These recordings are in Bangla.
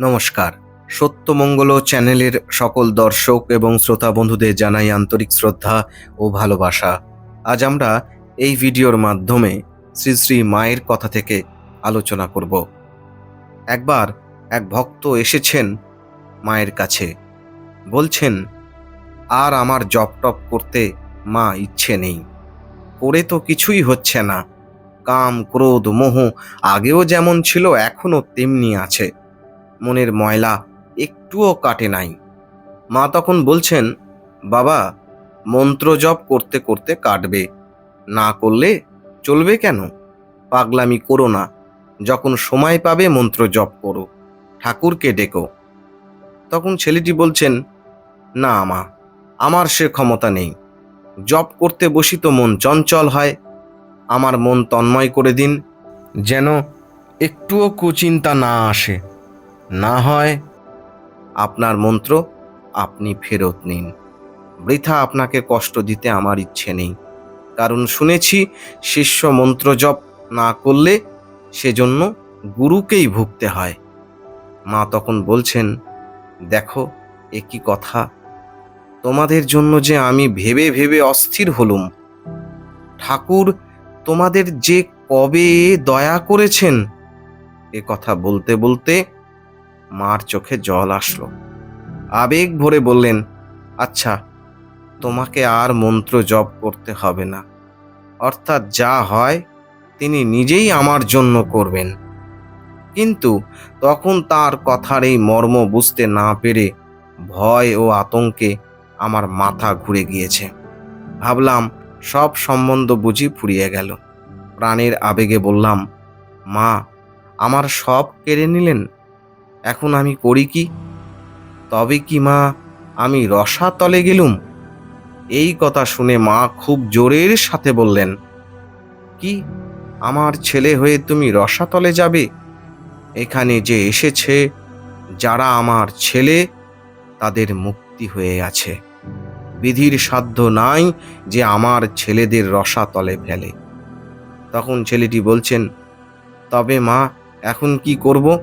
নমস্কার। সত্যমঙ্গল চ্যানেলের সকল দর্শক এবং শ্রোতা বন্ধুদের জানাই আন্তরিক শ্রদ্ধা ও ভালোবাসা। আজ আমরা এই ভিডিওর মাধ্যমে শ্রী শ্রী মায়ের কথা থেকে আলোচনা করব। একবার এক ভক্ত এসেছেন মায়ের কাছে। বলছেন, আর আমার জপ টপ করতে মা ইচ্ছে নেই। করে তো কিছুই হচ্ছে না। কাম, ক্রোধ, মোহ আগেও যেমন ছিল এখনও তেমনি আছে। মনের ময়লা একটুও কাটে নাই। মা তখন বলছেন, বাবা, মন্ত্র জপ করতে করতে কাটবে। না করলে চলবে কেন? পাগলামি করো না। যখন সময় পাবে মন্ত্র জপ করো। ঠাকুরকে ডেকো। তখন ছেলেটি বলছেন, না মা, আমার সে ক্ষমতা নেই। জপ করতে বসি তো মন চঞ্চল হয়। আমার মন তন্ময় করে দিন, যেন একটুও কুচিন্তা না আসে। না হয় আপনার মন্ত্র আপনি ফেরত নিন। বৃথা আপনাকে কষ্ট দিতে আমার ইচ্ছে নেই। কারণ শুনেছি শিষ্য মন্ত্র জপ না করলে সেজন্য গুরুকেই ভুগতে হয়। মা তখন বলছেন, দেখো, এ কি কথা। তোমাদের জন্য যে আমি ভেবে ভেবে অস্থির হলুম। ঠাকুর তোমাদের যে কবে দয়া করেছেন, এ কথা বলতে বলতে মার চোখে জল আসলো। আবেগ ভরে বললেন আচ্ছা তোমাকে আর মন্ত্র জপ করতে হবে না। অর্থাৎ যা হয়, তিনি নিজেই আমার জন্য করবেন। কিন্তু তখন তার কথার এই মর্ম বুঝতে না পেরে ভয় ও আতঙ্কে আমার মাথা ঘুরে গিয়েছে। ভাবলাম, সব সম্বন্ধ বুঝি ফুরিয়ে গেল। প্রাণের আবেগে বললাম, মা, আমার সব কেড়ে নিলেন? এখন আমি করি কি? তবে কি মা, আমি রসাতলে গেলুম? এই কথা শুনে মা খুব জোরের সাথে বললেন, কি, আমার ছেলে হয়ে তুমি রসাতলে যাবে? এখানে যে এসেছে, যারা আমার ছেলে, তাদের মুক্তি হয়ে আছে। বিধির সাধ্য নাই যে আমার ছেলেদের রসাতলে ফেলে। তখন ছেলেটি বলছেন, তবে মা, এখন কি করব?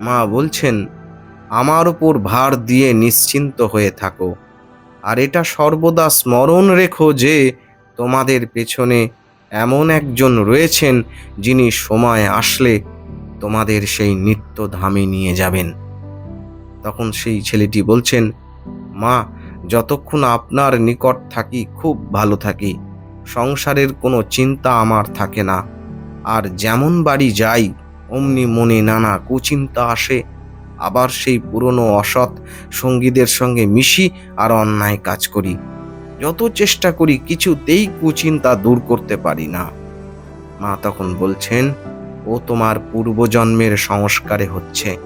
মা বলছেন, আমার উপর ভার দিয়ে নিশ্চিন্ত হয়ে থাকো। আর এটা সর্বদা স্মরণ রেখো যে তোমাদের পেছনে এমন একজন রয়েছেন যিনি সময় আসলে তোমাদের সেই নিত্য ধামে নিয়ে যাবেন। তখন সেই ছেলেটি বলছেন, মা, যতক্ষণ আপনার নিকট থাকি খুব ভালো থাকি। সংসারের কোনো চিন্তা আমার থাকে না। আর যেমন বাড়ি যাই অমনি মনে নানা কুচিন্তা আসে। আবার সেই পুরনো অসৎ সঙ্গীদের সঙ্গে মিশি আর অন্যায় কাজ করি। যত চেষ্টা করি, কিছুতেই কুচিন্তা দূর করতে পারি না। মা তখন বলছেন, ও তোমার পূর্বজন্মের সংস্কারে হচ্ছে।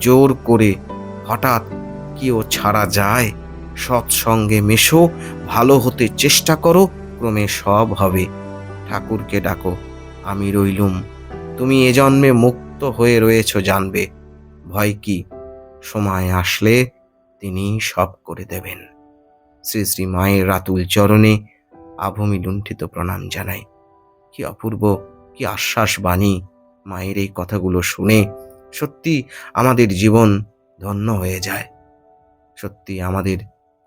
জোর করে হঠাৎ কি ও ছাড়া যায়? সৎসঙ্গে মেশো, ভালো হতে চেষ্টা করো, ক্রমে সব হবে। ঠাকুরকে ডাকো, আমি রইলুম। তুমি এ জন্মে মুক্ত হয়ে রয়েছ জানবে। ভয় কি? সময় আসলে তিনি সব করে দেবেন। শ্রী শ্রী মায়ের রাতুল চরণে আভূমি লুণ্ঠিত প্রণাম জানাই। কি অপূর্ব, কি আশ্বাস বাণী মায়ের এই কথাগুলো শুনে সত্যি আমাদের জীবন ধন্য হয়ে যায়। সত্যি আমাদের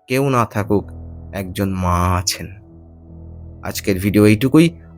কেউ না থাকুক একজন মা আছেন। আজকের ভিডিও এইটুকুই।